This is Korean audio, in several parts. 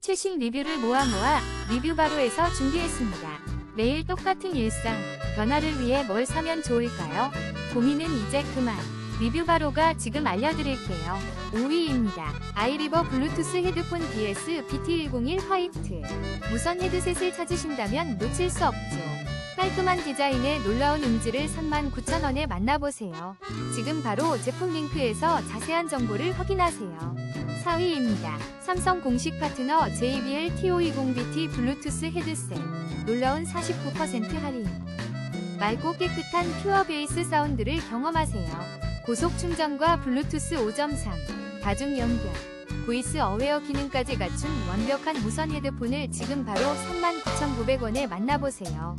최신 리뷰를 모아 모아 리뷰바로에서 준비했습니다. 매일 똑같은 일상, 변화를 위해 뭘 사면 좋을까요? 고민은 이제 그만. 리뷰바로가 지금 알려드릴게요. 5위입니다. 아이리버 블루투스 헤드폰 BS BT101 화이트. 무선 헤드셋을 찾으신다면 놓칠 수 없죠. 깔끔한 디자인의 놀라운 음질을 39,000원에 만나보세요. 지금 바로 제품 링크에서 자세한 정보를 확인하세요. 4위입니다. 삼성 공식 파트너 JBL TO20BT 블루투스 헤드셋. 놀라운 49% 할인. 맑고 깨끗한 퓨어 베이스 사운드를 경험하세요. 고속 충전과 블루투스 5.3, 다중 연결, 보이스 어웨어 기능까지 갖춘 완벽한 무선 헤드폰을 지금 바로 39,900원에 만나보세요.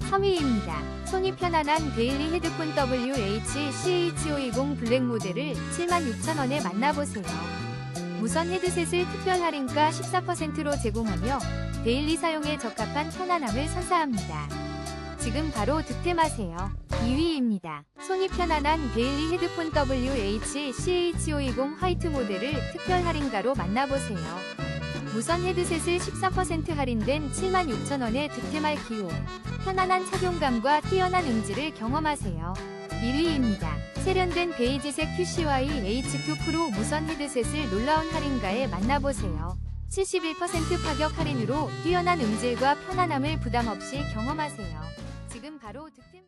3위입니다. 손이 편안한 데일리 헤드폰 WH-CH520 블랙 모델을 76,000원에 만나보세요. 무선 헤드셋을 특별 할인가 14%로 제공하며 데일리 사용에 적합한 편안함을 선사합니다. 지금 바로 득템하세요. 2위입니다. 손이 편안한 데일리 헤드폰 WH-CH520 화이트 모델을 특별 할인가로 만나보세요. 무선 헤드셋을 14% 할인된 76,000원에 득템할 기호. 편안한 착용감과 뛰어난 음질을 경험하세요. 1위입니다. 세련된 베이지색 QCY HQ 프로 무선 헤드셋을 놀라운 할인가에 만나보세요. 71% 파격 할인으로 뛰어난 음질과 편안함을 부담 없이 경험하세요. 지금 바로 득템